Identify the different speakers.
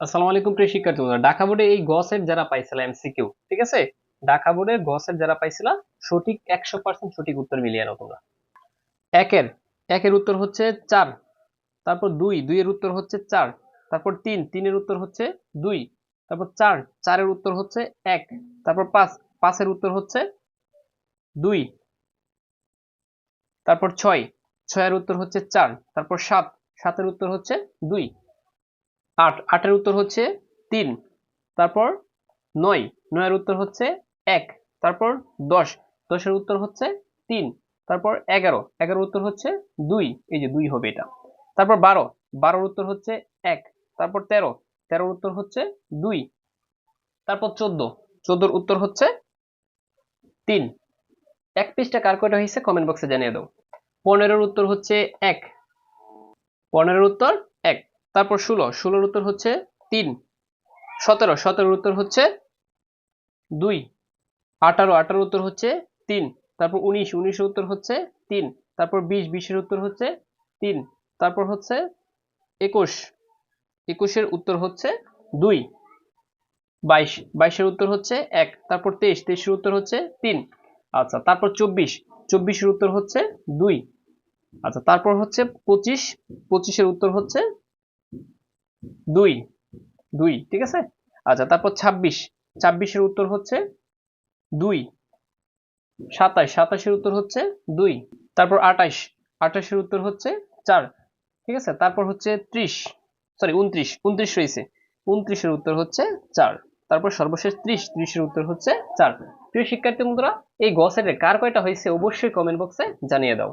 Speaker 1: আসসালামু আলাইকুম প্রিয় শিক্ষার্থী বন্ধুরা, ঢাকা বোর্ডে এই গসের যারা পাইছিল এমসিকিউ ঠিক আছে? ঢাকা বোর্ডের গসের যারা পাইছিল, সঠিক একশো পার্সেন্ট সঠিক উত্তর মিলিয়ে নাও তোমরা। একের একের উত্তর হচ্ছে চার, তারপর দুই, দুইয়ের উত্তর হচ্ছে চার, তারপর তিন, তিনের উত্তর হচ্ছে দুই, তারপর চার, চারের উত্তর হচ্ছে এক, তারপর পাঁচ, পাঁচের উত্তর হচ্ছে দুই, তারপর ছয়, ছয়ের উত্তর হচ্ছে চার, তারপর সাত, সাতের উত্তর হচ্ছে দুই। আট, আটের উত্তর হচ্ছে তিন, তারপর নয়, নয়ের উত্তর হচ্ছে এক, তারপর দশ, দশের উত্তর হচ্ছে তিন, তারপর এগারো এগারো উত্তর হচ্ছে দুই, এই যে দুই হবে এটা। তারপর বারো, বারোর উত্তর হচ্ছে এক, তারপর তেরো, তেরোর উত্তর হচ্ছে দুই, তারপর চোদ্দ, চোদ্দোর উত্তর হচ্ছে তিন। এক পিসটা কার কয়টা হয়েছে? কমেন্ট বক্সে জানিয়ে দাও। পনেরোর উত্তর হচ্ছে এক। পনেরোর উত্তর তারপর ষোলো ষোলোর উত্তর হচ্ছে তিন সতেরো সতেরোর উত্তর হচ্ছে দুই আঠারো আঠারোর উত্তর হচ্ছে তিন তারপর উনিশ উনিশের উত্তর হচ্ছে তিন তারপর বিশ বিশের উত্তর হচ্ছে তিন তারপর হচ্ছে একুশ একুশের উত্তর হচ্ছে দুই বাইশ বাইশের উত্তর হচ্ছে এক তারপর তেইশ তেইশের উত্তর হচ্ছে তিন আচ্ছা তারপর চব্বিশ চব্বিশের উত্তর হচ্ছে দুই আচ্ছা তারপর হচ্ছে পঁচিশ পঁচিশের উত্তর হচ্ছে দুই দুই, ঠিক আছে? আচ্ছা তারপর ছাব্বিশ। ছাব্বিশের উত্তর হচ্ছে দুই। সাতাশ সাতাশের উত্তর হচ্ছে দুই। তারপর আঠাশ আঠাশের উত্তর হচ্ছে চার, ঠিক আছে? তারপর হচ্ছে ত্রিশ সরি উনত্রিশ উনত্রিশ রয়েছে। উনত্রিশের উত্তর হচ্ছে চার। তারপর সর্বশেষ ত্রিশ, ত্রিশের উত্তর হচ্ছে চার। প্রিয় শিক্ষার্থী বন্ধুরা, এই গসের কার কয়টা হয়েছে অবশ্যই কমেন্ট বক্সে জানিয়ে দাও।